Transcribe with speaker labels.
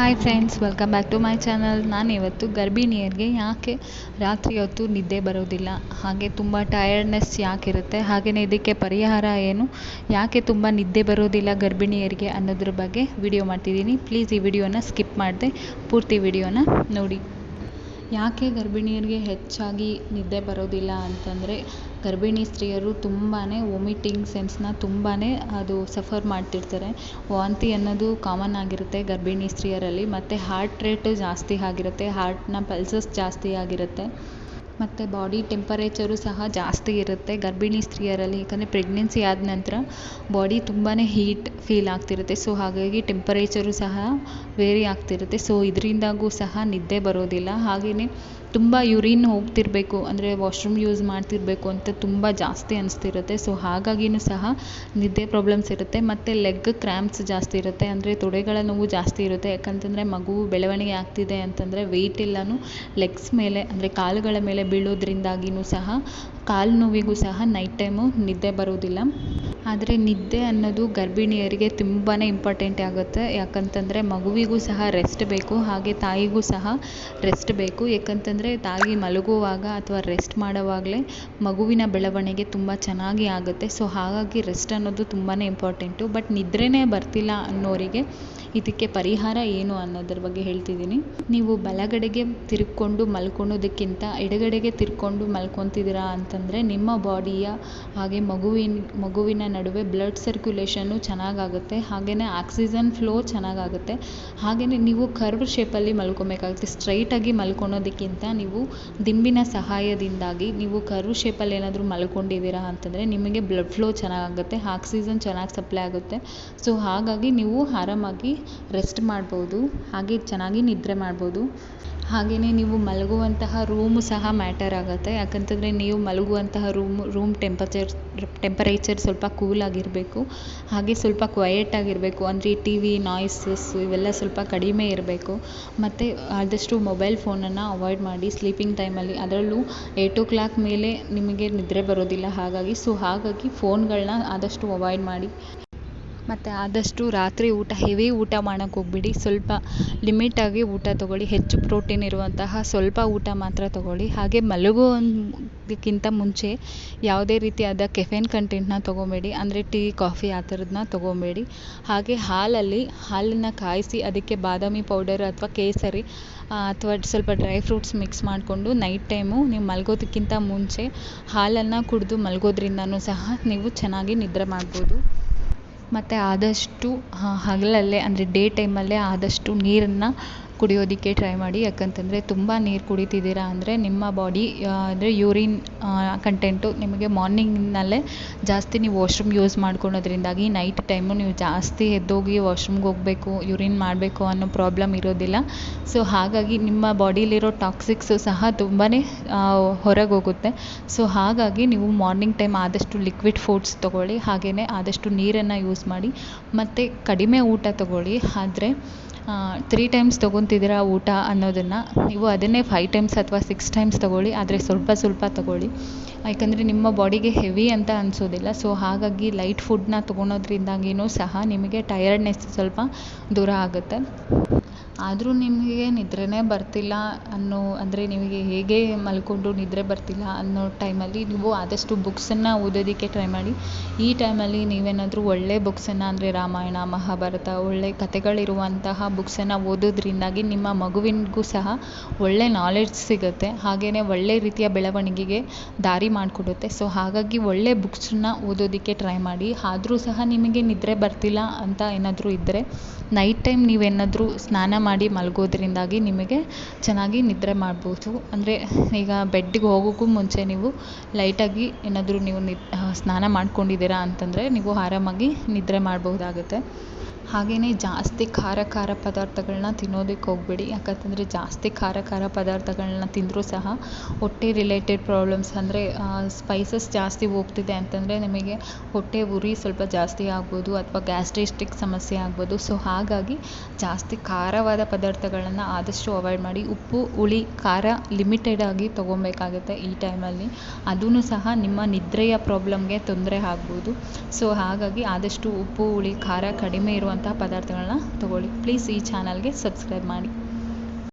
Speaker 1: Hi friends welcome back to my channel ನಾನು ಇವತ್ತು ಗರ್ಭಿಣಿಯರಿಗೆ ಯಾಕೆ ರಾತ್ರಿ ಹೊತ್ತು ನಿದ್ದೆ ಬರೋದಿಲ್ಲ? ಹಾಗೆ ತುಂಬ ಟಯರ್ಡ್ನೆಸ್ ಯಾಕಿರುತ್ತೆ? ಹಾಗೆಯೇ ಇದಕ್ಕೆ ಪರಿಹಾರ ಏನು? ಯಾಕೆ ತುಂಬ ನಿದ್ದೆ ಬರೋದಿಲ್ಲ ಗರ್ಭಿಣಿಯರಿಗೆ ಅನ್ನೋದ್ರ ಬಗ್ಗೆ ವಿಡಿಯೋ ಮಾಡ್ತಿದ್ದೀನಿ. ಪ್ಲೀಸ್ ಈ ವಿಡಿಯೋನ ಸ್ಕಿಪ್ ಮಾಡದೆ, ಪೂರ್ತಿ ವಿಡಿಯೋನ ನೋಡಿ. ಯಾಕೆ ಗರ್ಭಿಣಿಯರಿಗೆ ಹೆಚ್ಚಾಗಿ ನಿದ್ದೆ ಬರೋದಿಲ್ಲ ಅಂತಂದರೆ ಗರ್ಭಿಣಿ ಸ್ತ್ರೀಯರು ತುಂಬಾ ವೊಮಿಟಿಂಗ್ ಸೆನ್ಸ್ನ ತುಂಬಾ ಅದು ಸಫರ್ ಮಾಡ್ತಿರ್ತಾರೆ. ವಾಂತಿ ಅನ್ನೋದು ಕಾಮನ್ ಆಗಿರುತ್ತೆ ಗರ್ಭಿಣಿ ಸ್ತ್ರೀಯರಲ್ಲಿ, ಮತ್ತು ಹಾರ್ಟ್ ರೇಟ್ ಜಾಸ್ತಿ ಆಗಿರುತ್ತೆ ಹಾರ್ಟ್ನ ಪಲ್ಸಸ್ ಜಾಸ್ತಿ ಆಗಿರುತ್ತೆ. ಮತ್ತು ಬಾಡಿ ಟೆಂಪರೇಚರು ಸಹ ಜಾಸ್ತಿ ಇರುತ್ತೆ. ಗರ್ಭಿಣಿ ಸ್ತ್ರೀಯರಲ್ಲಿ, ಯಾಕಂದರೆ ಪ್ರೆಗ್ನೆನ್ಸಿ ಆದ ನಂತರ ಬಾಡಿ ತುಂಬಾ ಹೀಟ್ ಫೀಲ್ ಆಗ್ತಿರುತ್ತೆ. ಸೊ ಹಾಗಾಗಿ ಟೆಂಪರೇಚರು ಸಹ ವೇರಿ ಆಗ್ತಿರುತ್ತೆ. ಸೊ ಇದರಿಂದಾಗೂ ಸಹ ನಿದ್ದೆ ಬರೋದಿಲ್ಲ. ಹಾಗೆಯೇ ತುಂಬ ಯುರಿನ್ ಹೋಗ್ತಿರಬೇಕು, ಅಂದರೆ ವಾಶ್ರೂಮ್ ಯೂಸ್ ಮಾಡ್ತಿರಬೇಕು ಅಂತ ತುಂಬ ಜಾಸ್ತಿ ಅನಿಸ್ತಿರುತ್ತೆ. ಸೊ ಹಾಗಾಗಿಯೂ ಸಹ ನಿದ್ದೆ ಪ್ರಾಬ್ಲಮ್ಸ್ ಇರುತ್ತೆ, ಮತ್ತು ಲೆಗ್ ಕ್ರ್ಯಾಂಪ್ಸ್ ಜಾಸ್ತಿ ಇರುತ್ತೆ, ಅಂದರೆ ತೊಡೆಗಳ ನೋವು ಜಾಸ್ತಿ ಇರುತ್ತೆ. ಯಾಕಂತಂದರೆ ಮಗು ಬೆಳವಣಿಗೆ ಆಗ್ತಿದೆ ಅಂತಂದರೆ ವೆಯ್ಟ್ ಎಲ್ಲನೂ ಲೆಗ್ಸ್ ಮೇಲೆ, ಅಂದರೆ ಕಾಲುಗಳ ಮೇಲೆ ಬೀಳೋದ್ರಿಂದಾಗಿಯೂ ಸಹ ಕಾಲು ನೋವಿಗೂ ಸಹ ನೈಟ್ ಟೈಮು ನಿದ್ದೆ ಬರೋದಿಲ್ಲ. ಆದರೆ ನಿದ್ದೆ ಅನ್ನೋದು ಗರ್ಭಿಣಿಯರಿಗೆ ತುಂಬಾ ಇಂಪಾರ್ಟೆಂಟ್ ಆಗುತ್ತೆ. ಯಾಕಂತಂದರೆ ಮಗುವಿಗೂ ಸಹ ರೆಸ್ಟ್ ಬೇಕು, ಹಾಗೆ ತಾಯಿಗೂ ಸಹ ರೆಸ್ಟ್ ಬೇಕು. ಯಾಕಂತಂದರೆ ತಾಯಿ ಮಲಗುವಾಗ ಅಥವಾ ರೆಸ್ಟ್ ಮಾಡೋವಾಗಲೇ ಮಗುವಿನ ಬೆಳವಣಿಗೆ ತುಂಬ ಚೆನ್ನಾಗಿ ಆಗುತ್ತೆ. ಸೊ ಹಾಗಾಗಿ ರೆಸ್ಟ್ ಅನ್ನೋದು ತುಂಬಾ ಇಂಪಾರ್ಟೆಂಟು ಬಟ್ ನಿದ್ರೆನೇ ಬರ್ತಿಲ್ಲ ಅನ್ನೋರಿಗೆ ಇದಕ್ಕೆ ಪರಿಹಾರ ಏನು ಅನ್ನೋದ್ರ ಬಗ್ಗೆ ಹೇಳ್ತಿದ್ದೀನಿ. ನೀವು ಬಲಗಡೆಗೆ ತಿರ್ಕೊಂಡು ಮಲ್ಕೊಳೋದಕ್ಕಿಂತ ಎಡಗಡೆಗೆ ತಿರ್ಕೊಂಡು ಮಲ್ಕೊತಿದ್ದೀರಾ ಅಂತಂದರೆ ನಿಮ್ಮ ಬಾಡಿಯ ಹಾಗೆ ಮಗುವಿನ ಮಗುವಿನ ನಡುವೆ ಬ್ಲಡ್ ಸರ್ಕ್ಯುಲೇಷನ್ನು ಚೆನ್ನಾಗಾಗುತ್ತೆ. ಹಾಗೆಯೇ ಆಕ್ಸಿಜನ್ ಫ್ಲೋ ಚೆನ್ನಾಗಾಗುತ್ತೆ. ಹಾಗೆಯೇ ನೀವು ಕರ್ವ್ ಶೇಪಲ್ಲಿ ಮಲ್ಕೊಬೇಕಾಗುತ್ತೆ. ಸ್ಟ್ರೈಟಾಗಿ ಮಲ್ಕೊಳೋದಕ್ಕಿಂತ ನೀವು ದಿಂಬಿನ ಸಹಾಯದಿಂದಾಗಿ ನೀವು ಕರು ಶೇಪಲ್ಲಿ ಏನಾದರೂ ಮಲ್ಕೊಂಡಿದ್ದೀರಾ ಅಂತಂದರೆ ನಿಮಗೆ ಬ್ಲಡ್ ಫ್ಲೋ ಚೆನ್ನಾಗಾಗುತ್ತೆ ಆಕ್ಸಿಜನ್ ಚೆನ್ನಾಗಿ ಸಪ್ಲೈ ಆಗುತ್ತೆ. ಸೊ ಹಾಗಾಗಿ ನೀವು ಆರಾಮಾಗಿ ರೆಸ್ಟ್ ಮಾಡ್ಬೋದು, ಹಾಗೆ ಚೆನ್ನಾಗಿ ನಿದ್ರೆ ಮಾಡ್ಬೋದು. ಹಾಗೆಯೇ ನೀವು ಮಲಗುವಂತಹ ರೂಮು ಸಹ ಮ್ಯಾಟರ್ ಆಗುತ್ತೆ. ಯಾಕಂತಂದರೆ ನೀವು ಮಲಗುವಂತಹ ರೂಮು ರೂಮ್ ಟೆಂಪರೇಚರ್ ಟೆಂಪರೇಚರ್ ಸ್ವಲ್ಪ ಕೂಲ್ ಆಗಿರಬೇಕು. ಹಾಗೆ ಸ್ವಲ್ಪ ಕ್ವಯೆಟಾಗಿರಬೇಕು ಅಂದರೆ ಟಿ ವಿ ನಾಯ್ಸಸ್ಸು ಇವೆಲ್ಲ ಸ್ವಲ್ಪ ಕಡಿಮೆ ಇರಬೇಕು. ಮತ್ತು ಆದಷ್ಟು ಮೊಬೈಲ್ ಫೋನನ್ನು ಅವಾಯ್ಡ್ ಮಾಡಿ ಸ್ಲೀಪಿಂಗ್ ಟೈಮಲ್ಲಿ ಅದರಲ್ಲೂ ಏಯ್ಟ್ ಓ ಕ್ಲಾಕ್ ಮೇಲೆ ನಿಮಗೆ ನಿದ್ರೆ ಬರೋದಿಲ್ಲ. ಹಾಗಾಗಿ ಸೊ ಹಾಗಾಗಿ ಫೋನ್ಗಳನ್ನ ಆದಷ್ಟು ಅವಾಯ್ಡ್ ಮಾಡಿ. ಮತ್ತು ಆದಷ್ಟು ರಾತ್ರಿ ಊಟ, ಹೆವಿ ಊಟ ಮಾಡೋಕ್ಕೆ ಹೋಗಬೇಡಿ. ಸ್ವಲ್ಪ ಲಿಮಿಟಾಗಿ ಊಟ ತಗೊಳ್ಳಿ. ಹೆಚ್ಚು ಪ್ರೋಟೀನ್ ಇರುವಂತಹ ಸ್ವಲ್ಪ ಊಟ ಮಾತ್ರ ತಗೊಳ್ಳಿ. ಹಾಗೆ ಮಲಗೋದಕ್ಕಿಂತ ಮುಂಚೆ ಯಾವುದೇ ರೀತಿಯಾದ ಕೆಫೆನ್ ಕಂಟೆಂಟ್ನ ತೊಗೊಬೇಡಿ. ಅಂದರೆ ಟೀ ಕಾಫಿ ಆ ಥರದನ್ನ ತೊಗೊಬೇಡಿ. ಹಾಗೆ ಹಾಲಲ್ಲಿ, ಹಾಲನ್ನು ಕಾಯಿಸಿ ಅದಕ್ಕೆ ಬಾದಾಮಿ ಪೌಡರ್ ಅಥವಾ ಕೇಸರಿ ಅಥವಾ ಸ್ವಲ್ಪ ಡ್ರೈ ಫ್ರೂಟ್ಸ್ ಮಿಕ್ಸ್ ಮಾಡಿಕೊಂಡು ನೈಟ್ ಟೈಮು ನೀವು ಮಲಗೋದಕ್ಕಿಂತ ಮುಂಚೆ ಹಾಲನ್ನು ಕುಡಿದು ಮಲಗೋದ್ರಿಂದನೂ ಸಹ ನೀವು ಚೆನ್ನಾಗಿ ನಿದ್ರೆ ಮಾಡ್ಬೋದು. ಮತ್ತು ಆದಷ್ಟು ಹಗಲಲ್ಲೇ ಅಂದರೆ ಡೇ ಟೈಮಲ್ಲೇ ಆದಷ್ಟು ನೀರನ್ನು ಕುಡಿಯೋದಕ್ಕೆ ಟ್ರೈ ಮಾಡಿ, ಯಾಕಂತಂದರೆ ತುಂಬ ನೀರು ಕುಡಿತಿದ್ದೀರಾ ಅಂದರೆ ನಿಮ್ಮ ಬಾಡಿ ಅಂದರೆ ಯೂರಿನ್ ಕಂಟೆಂಟು ನಿಮಗೆ ಮಾರ್ನಿಂಗ್ನಲ್ಲೇ ಜಾಸ್ತಿ ನೀವು ವಾಶ್ರೂಮ್ ಯೂಸ್ ಮಾಡ್ಕೊಳೋದ್ರಿಂದಾಗಿ ನೈಟ್ ಟೈಮು ನೀವು ಜಾಸ್ತಿ ಎದ್ದೋಗಿ ವಾಶ್ರೂಮ್ಗೆ ಹೋಗಬೇಕು ಯೂರಿನ್ ಮಾಡಬೇಕು ಅನ್ನೋ ಪ್ರಾಬ್ಲಮ್ ಇರೋದಿಲ್ಲ. ಸೊ ಹಾಗಾಗಿ ನಿಮ್ಮ ಬಾಡಿಲಿರೋ ಟಾಕ್ಸಿಕ್ಸು ಸಹ ತುಂಬಾ ಹೊರಗೆ ಹೋಗುತ್ತೆ ಸೊ ಹಾಗಾಗಿ ನೀವು ಮಾರ್ನಿಂಗ್ ಟೈಮ್ ಆದಷ್ಟು ಲಿಕ್ವಿಡ್ ಫುಡ್ಸ್ ತೊಗೊಳ್ಳಿ ಹಾಗೆಯೇ ಆದಷ್ಟು ನೀರನ್ನು ಯೂಸ್ ಮಾಡಿ, ಮತ್ತು ಕಡಿಮೆ ಊಟ ತೊಗೊಳ್ಳಿ. ಆದರೆ ತ್ರೀ ಟೈಮ್ಸ್ ತೊಗೊತಿದ್ದೀರಾ ಊಟ ಅನ್ನೋದನ್ನು, ನೀವು ಅದನ್ನೇ ಫೈವ್ ಟೈಮ್ಸ್ ಅಥವಾ ಸಿಕ್ಸ್ ಟೈಮ್ಸ್ ತೊಗೊಳ್ಳಿ, ಆದರೆ ಸ್ವಲ್ಪ ಸ್ವಲ್ಪ ತೊಗೊಳ್ಳಿ. ಯಾಕಂದರೆ ನಿಮ್ಮ ಬಾಡಿಗೆ ಹೆವಿ ಅಂತ ಅನಿಸೋದಿಲ್ಲ ಸೊ ಹಾಗಾಗಿ ಲೈಟ್ ಫುಡ್ಡನ್ನ ತೊಗೊಳೋದ್ರಿಂದಾಗಿಯೂ ಸಹ ನಿಮಗೆ ಟಯರ್ಡ್ನೆಸ್ ಸ್ವಲ್ಪ ದೂರ ಆಗುತ್ತೆ. ಆದರೂ ನಿಮಗೆ ನಿದ್ರೆನೇ ಬರ್ತಿಲ್ಲ ಅನ್ನೋ, ಅಂದರೆ ನಿಮಗೆ ಹೇಗೆ ಮಲ್ಕೊಂಡು ನಿದ್ರೆ ಬರ್ತಿಲ್ಲ ಅನ್ನೋ ಟೈಮಲ್ಲಿ ನೀವು ಆದಷ್ಟು ಬುಕ್ಸನ್ನು ಓದೋದಕ್ಕೆ ಟ್ರೈ ಮಾಡಿ. ಈ ಟೈಮಲ್ಲಿ ನೀವೇನಾದರೂ ಒಳ್ಳೆ ಬುಕ್ಸನ್ನು, ಅಂದರೆ ರಾಮಾಯಣ, ಮಹಾಭಾರತ, ಒಳ್ಳೆ ಕಥೆಗಳಿರುವಂತಹ ಬುಕ್ಸನ್ನು ಓದೋದ್ರಿಂದಾಗಿ ನಿಮ್ಮ ಮಗುವಿಗೂ ಸಹ ಒಳ್ಳೆ ನಾಲೆಡ್ಜ್ ಸಿಗುತ್ತೆ. ಹಾಗೆಯೇ ಒಳ್ಳೆ ರೀತಿಯ ಬೆಳವಣಿಗೆಗೆ ದಾರಿ ಮಾಡಿಕೊಡುತ್ತೆ. ಸೊ ಹಾಗಾಗಿ ಒಳ್ಳೆ ಬುಕ್ಸನ್ನು ಓದೋದಕ್ಕೆ ಟ್ರೈ ಮಾಡಿ. ಆದರೂ ಸಹ ನಿಮಗೆ ನಿದ್ರೆ ಬರ್ತಿಲ್ಲ ಅಂತ ಏನಾದರೂ ಇದ್ದರೆ ನೈಟ್ ಟೈಮ್ ನೀವೇನಾದರೂ ಸ್ನಾನ ಮಾಡಿ ಮಲಗೋದ್ರಿಂದಾಗಿ ನಿಮಗೆ ಚೆನ್ನಾಗಿ ನಿದ್ರೆ ಮಾಡ್ಬೋದು. ಅಂದರೆ ಈಗ ಬೆಡ್ಡಿಗೆ ಹೋಗೋಕ್ಕೂ ಮುಂಚೆ ನೀವು ಲೈಟಾಗಿ ಏನಾದರೂ ನೀವು ನಿದ್ ಸ್ನಾನ ಮಾಡ್ಕೊಂಡಿದ್ದೀರಾ ಅಂತಂದರೆ ನೀವು ಆರಾಮಾಗಿ ನಿದ್ರೆ ಮಾಡ್ಬೋದಾಗುತ್ತೆ. ಹಾಗೆಯೇ ಜಾಸ್ತಿ ಖಾರ ಖಾರ ಪದಾರ್ಥಗಳನ್ನ ತಿನ್ನೋದಕ್ಕೆ ಹೋಗಬೇಡಿ. ಯಾಕಂತಂದರೆ ಜಾಸ್ತಿ ಖಾರ ಖಾರ ಪದಾರ್ಥಗಳನ್ನ ತಿಂದರೂ ಸಹ ಹೊಟ್ಟೆ ರಿಲೇಟೆಡ್ ಪ್ರಾಬ್ಲಮ್ಸ್ ಅಂದರೆ ಸ್ಪೈಸಸ್ ಜಾಸ್ತಿ ಹೋಗ್ತಿದೆ ಅಂತಂದರೆ ನಿಮಗೆ ಹೊಟ್ಟೆ ಉರಿ ಸ್ವಲ್ಪ ಜಾಸ್ತಿ ಆಗ್ಬೋದು ಅಥವಾ ಗ್ಯಾಸ್ಟ್ರಿಸ್ಟಿಕ್ ಸಮಸ್ಯೆ ಆಗ್ಬೋದು. ಸೊ ಹಾಗಾಗಿ ಜಾಸ್ತಿ ಖಾರವಾದ ಪದಾರ್ಥಗಳನ್ನು ಆದಷ್ಟು ಅವಾಯ್ಡ್ ಮಾಡಿ. ಉಪ್ಪು, ಹುಳಿ, ಖಾರ ಲಿಮಿಟೆಡಾಗಿ ತೊಗೊಬೇಕಾಗುತ್ತೆ ಈ ಟೈಮಲ್ಲಿ ಅದೂ ಸಹ ನಿಮ್ಮ ನಿದ್ರೆಯ ಪ್ರಾಬ್ಲಮ್ಗೆ ತೊಂದರೆ ಆಗ್ಬೋದು. ಸೊ ಹಾಗಾಗಿ ಆದಷ್ಟು ಉಪ್ಪು, ಹುಳಿ, ಖಾರ ಕಡಿಮೆ ಇರುವಂಥ ಇರುವಂತಹ ಪದಾರ್ಥಗಳನ್ನ ತಗೊಳ್ಳಿ. ಪ್ಲೀಸ್ ಈ ಚಾನಲ್ಗೆ ಸಬ್ಸ್ಕ್ರೈಬ್ ಮಾಡಿ.